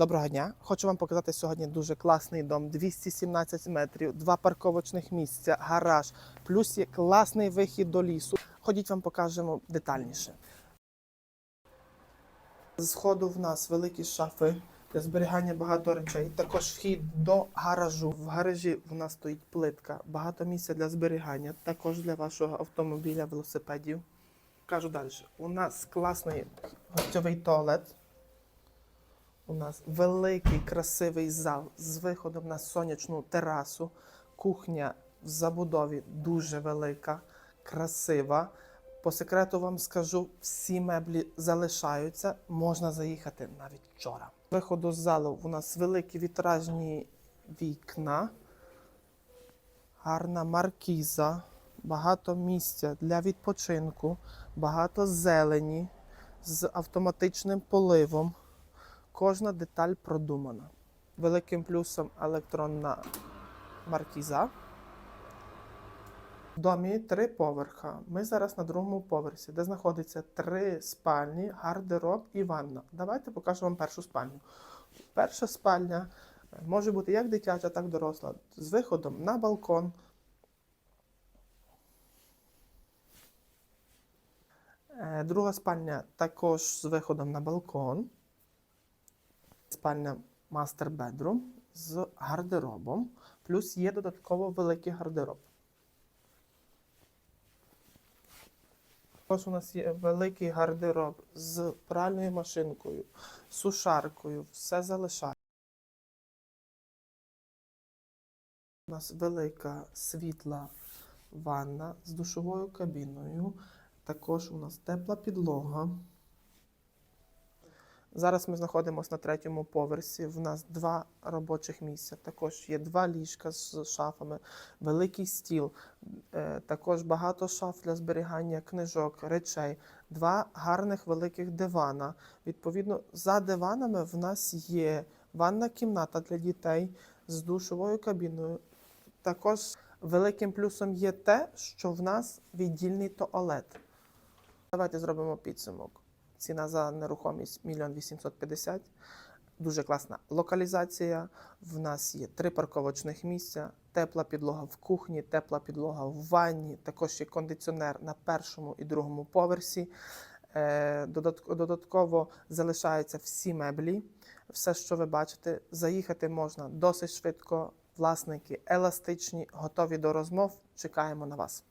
Доброго дня! Хочу вам показати сьогодні дуже класний дом, 217 метрів, два парковочних місця, гараж, плюс є класний вихід до лісу. Ходіть вам покажемо детальніше. З сходу в нас великі шафи для зберігання багато речей. Також вхід до гаражу. В гаражі в нас стоїть плитка, багато місця для зберігання, також для вашого автомобіля, велосипедів. Кажу далі. У нас класний гостьовий туалет. У нас великий красивий зал з виходом на сонячну терасу. Кухня в забудові дуже велика, красива. По секрету вам скажу, всі меблі залишаються, можна заїхати навіть вчора. Виходу з залу у нас великі вітражні вікна, гарна маркіза, багато місця для відпочинку, багато зелені з автоматичним поливом. Кожна деталь продумана. Великим плюсом електронна маркіза. В домі три поверха. Ми зараз на другому поверсі, де знаходиться три спальні, гардероб і ванна. Давайте покажу вам першу спальню. Перша спальня е, може бути як дитяча, так і доросла, з виходом на балкон. Е, Друга спальня також з виходом на балкон. Спальня Master Bedroom з гардеробом, плюс є додатково великий гардероб. Також у нас є великий гардероб з пральною машинкою, сушаркою, все залишає. У нас велика світла ванна з душовою кабіною. Також у нас тепла підлога. Зараз ми знаходимося на третьому поверсі. В нас два робочих місця. Також є два ліжка з шафами, великий стіл, е, також багато шаф для зберігання книжок, речей, два гарних великих дивана. Відповідно, за диванами в нас є ванна кімната для дітей з душовою кабіною. Також великим плюсом є те, що в нас віддільний туалет. Давайте зробимо підсумок. Ціна за нерухомість 1 850 Дуже класна локалізація. В нас є три парковочних місця, тепла підлога в кухні, тепла підлога в ванні. Також є кондиціонер на першому і другому поверсі. Е, Додатково залишаються всі меблі. Все, що ви бачите, заїхати можна досить швидко. Власники еластичні, готові до розмов. Чекаємо на вас.